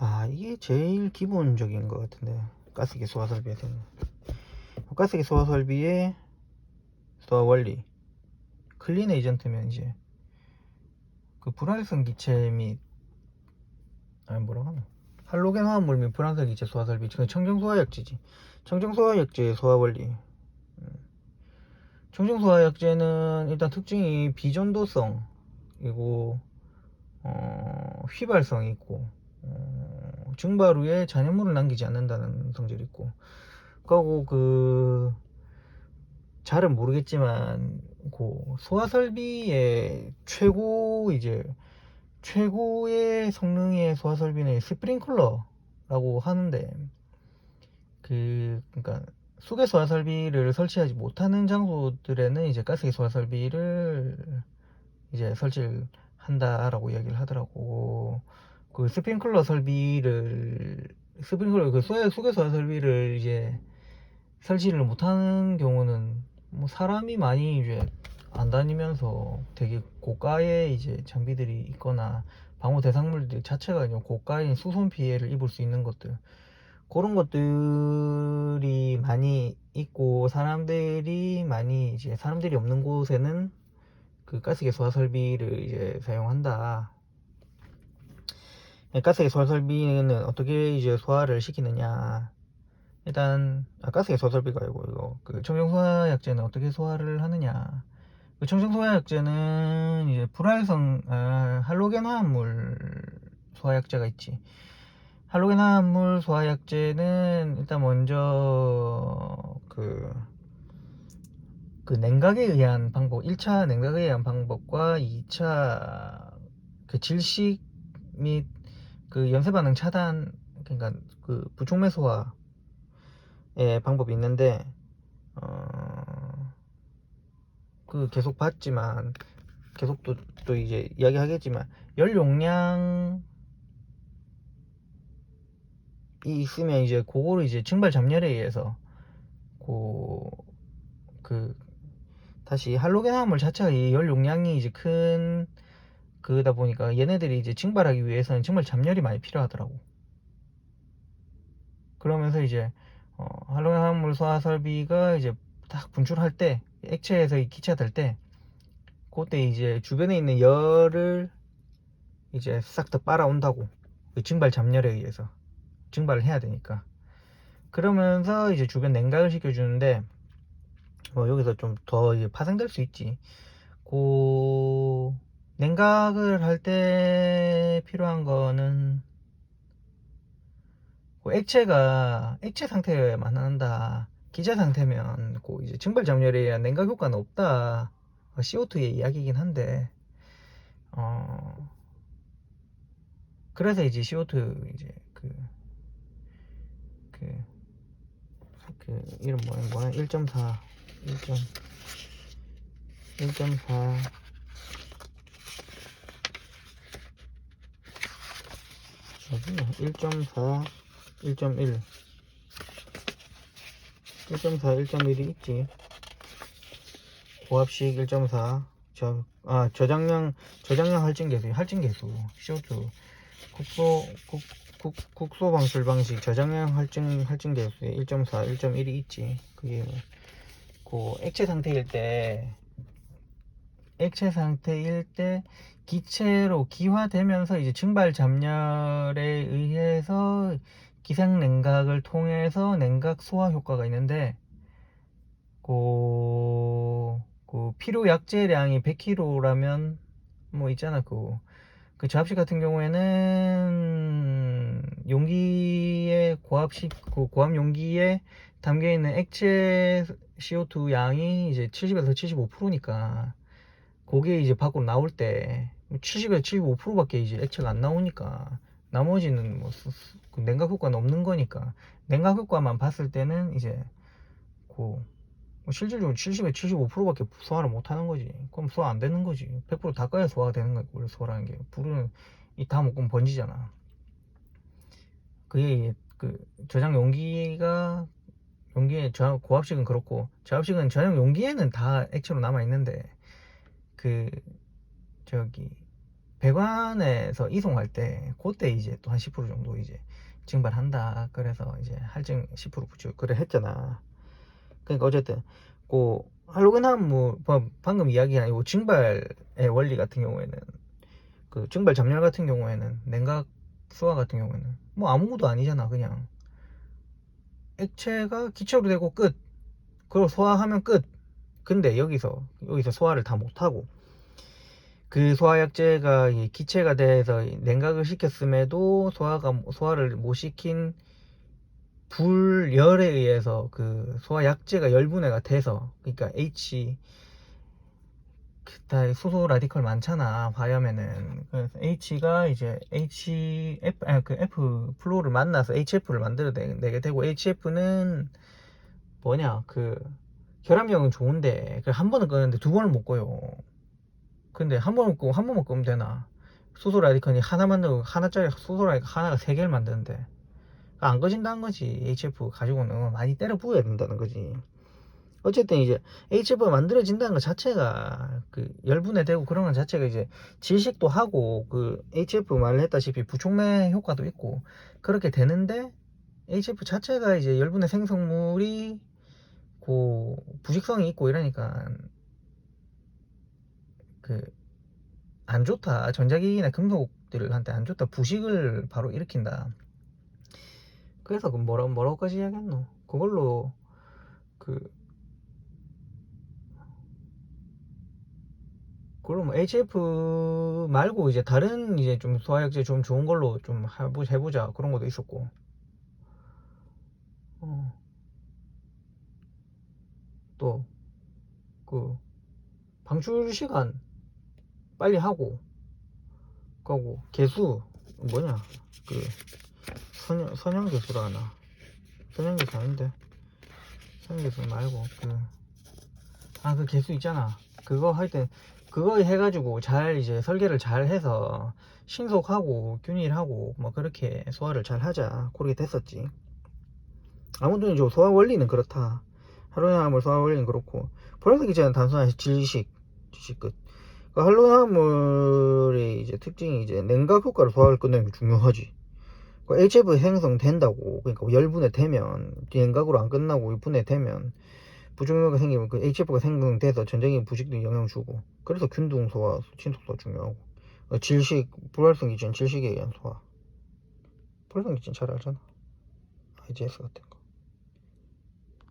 아 이게 제일 기본적인 것 같은데. 가스기 소화 설비에서는. 가스기 소화 설비의 소화 원리. 클린 에이전트면 이제 그 불활성 기체 및 아니 뭐라고 하나? 할로겐 화합물 및 불활성 기체 소화 설비 지금 청정 소화약제지. 청정 소화약제의 소화 원리. 음. 청정 소화약제는 일단 특징이 비전도성이고 어, 휘발성이 있고 어, 증발 후에 잔여물을 남기지 않는다는 성질이 있고 그리고 그 잘은 모르겠지만 그 소화 설비의 최고 이제 최고의 성능의 소화 설비는 스프링클러라고 하는데 그 그러니까 수계 소화 설비를 설치하지 못하는 장소들에는 이제 가스기 소화 설비를 이제 설치를 한다라고 이야기를 하더라고. 그 스프링클러 설비를 스프링클러 그 수계 소화 설비를 이제 설치를 못하는 경우는 뭐 사람이 많이 이제 안 다니면서 되게 고가의 이제 장비들이 있거나 방호 대상물들 자체가 이제 고가의 수손 피해를 입을 수 있는 것들 그런 것들이 많이 있고 사람들이 많이 이제 사람들이 없는 곳에는 그 가스기 소화 설비를 이제 사용한다. 네, 가스기 소화 설비는 어떻게 이제 소화를 시키느냐? 일단 아, 가스기 소화 설비가 아니고 이거 그 청정 소화약제는 어떻게 소화를 하느냐? 그 청정 소화약제는 이제 불활성 아, 할로겐 화합물 소화약제가 있지. 할로겐 화합물 소화약제는 일단 먼저 그, 그 냉각에 의한 방법, 1차 냉각에 의한 방법과 2차 그 질식 및 그 연쇄 반응 차단, 그러니까 그 부촉매 소화의 방법이 있는데, 어, 그 계속 봤지만, 계속 또, 또 이제 이야기하겠지만, 열 용량 이 있으면 이제 그거를 이제 증발 잠열에 의해서 그, 그 다시 할로겐 화합물 자체가 이 열 용량이 이제 큰 그다 보니까 얘네들이 이제 증발하기 위해서는 정말 잠열이 많이 필요하더라고. 그러면서 이제 어, 할로겐 화합물 소화 설비가 이제 딱 분출할 때 액체에서 기체될 때 그때 이제 주변에 있는 열을 이제 싹 다 빨아온다고. 그 증발 잠열에 의해서. 증발을 해야 되니까. 그러면서 이제 주변 냉각을 시켜주는데 뭐 여기서 좀 더 파생될 수 있지. 그 냉각을 할 때 필요한 거는 그 액체가 액체 상태여야만 한다. 기체 상태면 그 이제 증발 의한 냉각 효과는 없다. CO2의 이야기이긴 한데 어 그래서 이제 CO2 이제 그 그, 그 이름 뭐야 1.4 1. 1.4 어디냐 1.4 1.1 1.4 1.1이 있지. 고압식 1.4 저, 아, 저장량, 저장량 할증 계수, 할증 계수, CO2, 국소, 국, 국, 국소 방출 방식, 저장량 할증, 할증 계수에 1.4, 1.1이 있지. 그게, 그, 액체 상태일 때, 액체 상태일 때, 기체로 기화되면서 이제 증발 잠열에 의해서 기상 냉각을 통해서 냉각 소화 효과가 있는데, 그, 그 필요 약제량이 100kg라면 뭐 있잖아 그, 그 저압식 같은 경우에는 용기에 고압식 그 고압 용기에 담겨 있는 액체 CO2 양이 이제 70에서 75%니까 그게 이제 밖으로 나올 때 70에서 75%밖에 이제 액체가 안 나오니까 나머지는 뭐 수- 수- 그 냉각 효과는 없는 거니까 냉각 효과만 봤을 때는 이제 그 뭐 실질적으로 70에 75%밖에 소화를 못 하는 거지. 그럼 소화 안 되는 거지. 100% 닦아야 소화가 되는 거야. 원래 소화라는 게. 불은 이다 먹으면 번지잖아. 그게 그 저장 용기가 용기에 저 고압식은 그렇고 저압식은 저장 용기에는 다 액체로 남아 있는데 그 저기 배관에서 이송할 때 그때 이제 또 한 10% 정도 이제 증발한다. 그래서 이제 할증 10% 붙이고 그래 했잖아. 그러니까 어쨌든 그 할로겐함 뭐 방- 방금 이야기한 이 증발의 원리 같은 경우에는 그 증발 잠열 같은 경우에는 냉각 수화 같은 경우에는 뭐 아무것도 아니잖아 그냥 액체가 기체로 되고 끝 그리고 소화하면 끝 근데 여기서 여기서 소화를 다 못하고 그 소화약제가 이 기체가 돼서 냉각을 시켰음에도 소화가 소화를 못 시킨 불열에 의해서 그 소화약제가 열분해가 돼서 그러니까 H 그다 수소 라디컬 많잖아 그래서 H가 이제 HF 아니 그 F 플로를 만나서 HF를 만들어내게 되고 HF는 뭐냐 그 혈압력은 좋은데 그한 번은 끄는데 두 번을 못 꺼요. 근데 한 번을 끄고 한 번만 끄면 되나? 수소 라디컬이 하나 만들고 하나짜리 수소 라디컬 하나가 세 개를 만드는데 안 꺼진다는 거지. HF 가지고는 많이 때려 부어야 된다는 거지. 어쨌든 이제 HF가 만들어진다는 것 자체가 그 열분해 되고 그런 것 자체가 이제 질식도 하고 그 HF 말을 했다시피 부촉매 효과도 있고 그렇게 되는데 HF 자체가 이제 열분해 생성물이 그 부식성이 있고 이러니까 그 안 좋다. 전자기기나 금속들한테 안 좋다. 부식을 바로 일으킨다. 그래서 그 뭐라 뭐라고까지 이야기했노? 그걸로 그 그걸로 뭐 HF 말고 이제 다른 이제 좀 소화약제 좀 좋은 걸로 좀 해보- 해보자. 그런 것도 있었고 어. 또 그 방출 시간 빨리 하고 그하고 개수 뭐냐? 그 선형 선형 개수라 하나. 선형 개수 아닌데. 선형 개수 말고 그 아 그 개수 있잖아. 그거 할 때 그거 해가지고 잘 이제 설계를 잘 해서 신속하고 균일하고 뭐 그렇게 소화를 잘 하자. 그렇게 됐었지. 아무튼 이제 소화 원리는 그렇다 할로나물 소화 원리는 그렇고 보라색 기체는 단순한 질식 질식 끝. 그 할로나물의 이제 특징이 이제 냉각 효과를 소화를 끝내는 게 중요하지. 그 HF 생성된다고 그러니까 열분해 되면 냉각으로 안 끝나고 분해 되면 부종료가 생기면 그 HF가 생성돼서 전자기기 부식도 영향 주고 그래서 균등 소화 친속도가 중요하고. 어, 질식 불활성 기체는 질식에 의한 소화. 불활성 기체는 잘 알잖아. IGS 같은 거